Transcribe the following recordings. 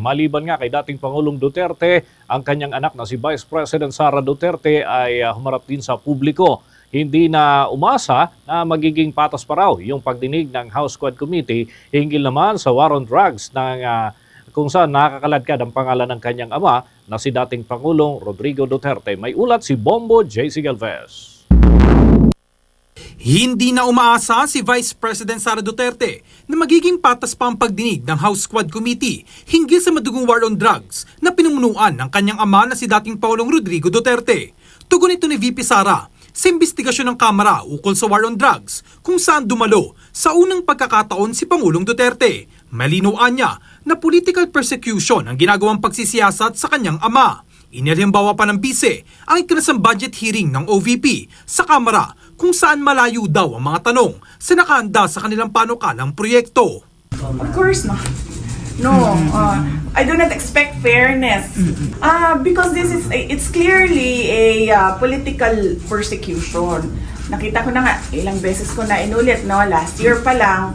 Maliban nga kay dating Pangulong Duterte, ang kanyang anak na si Vice President Sara Duterte ay ah, humarap din sa publiko. Hindi na umasa na magiging patas pa raw yung pagdinig ng House Quad Committee hinggil naman sa war on drugs ng ah, kung saan nakakaladkad ang pangalan ng kanyang ama na si dating Pangulong Rodrigo Duterte. May ulat si Bombo J.C. Galvez. Hindi na umaasa si Vice President Sara Duterte na magiging patas pa ang pagdinig ng House Squad Committee hinggil sa madugong war on drugs na pinumunuan ng kanyang ama na si dating Pangulong Rodrigo Duterte. Tugon ito ni VP Sara sa investigasyon ng Kamara ukol sa war on drugs kung saan dumalo sa unang pagkakataon si Pangulong Duterte. Malinuan niya na political persecution ang ginagawang pagsisiyasat sa kanyang ama. Inilimbawa pa ng bise ang ikinasang budget hearing ng OVP sa Kamara kung saan malayo daw ang mga tanong sa nakahanda sa kanilang panukalang proyekto. Of course not. No, uh, I do not expect fairness. Uh, because this is, a- it's clearly a uh, political persecution. Nakita ko na nga, ilang beses ko na inulit, no? Last year pa lang,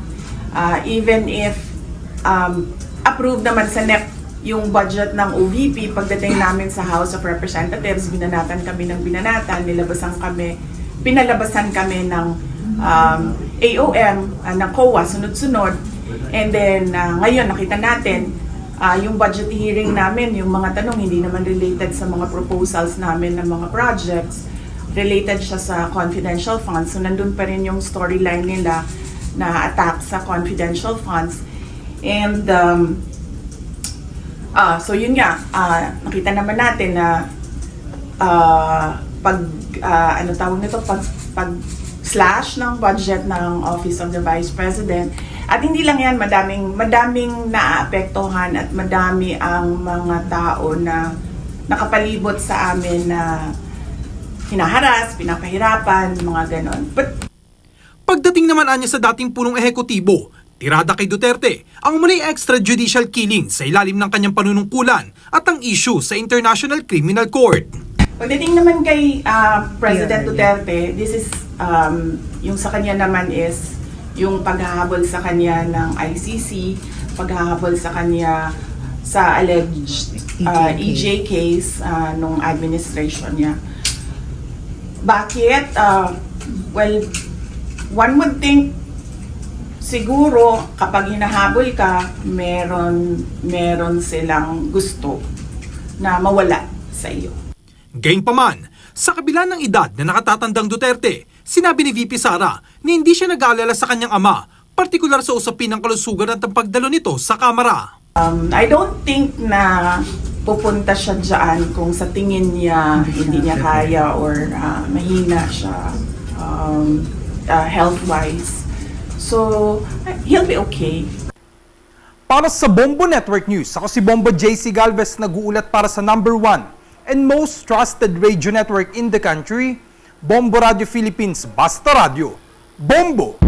uh, even if um, approved naman sa NEP yung budget ng OVP, pagdating namin sa House of Representatives, binanatan kami ng binanatan, nilabasan kami, pinalabasan kami ng um, AOM, uh, ng COA, sunod-sunod. And then, uh, ngayon, nakita natin, uh, yung budget hearing namin, yung mga tanong, hindi naman related sa mga proposals namin ng mga projects. Related siya sa confidential funds. So, nandun pa rin yung storyline nila na attack sa confidential funds. And, um, ah so yun nga, ah, nakita naman natin na ah, pag, ah, ano tawag nito, pag, pag slash ng budget ng Office of the Vice President. At hindi lang yan, madaming, madaming naapektuhan at madami ang mga tao na nakapalibot sa amin na hinaharas, pinapahirapan, mga ganon. But Pagdating naman anya sa dating punong ehekutibo, tirada kay Duterte ang muli extrajudicial killing sa ilalim ng kanyang panunungkulan at ang issue sa International Criminal Court. Pagdating naman kay ah, President Duterte, this is um, yung sa kanya naman is yung paghahabol sa kanya ng ICC, paghahabol sa kanya sa alleged ah, EJ case ah, nung administration niya. Bakit? Ah, well, one would think siguro kapag hinahabol ka, meron meron silang gusto na mawala sa iyo. Gayunpaman, sa kabila ng edad na nakatatandang Duterte, sinabi ni VP Sara na hindi siya nag-aalala sa kanyang ama, partikular sa usapin ng kalusugan at ang pagdalo nito sa Kamara. Um, I don't think na pupunta siya dyan kung sa tingin niya hindi niya kaya or ah, mahina siya um, ah, health-wise. So, he'll be okay. Para sa Bombo Network News, ako si Bombo JC Galvez nag-uulat para sa number one and most trusted radio network in the country, Bombo Radio Philippines Basta Radio. Bombo!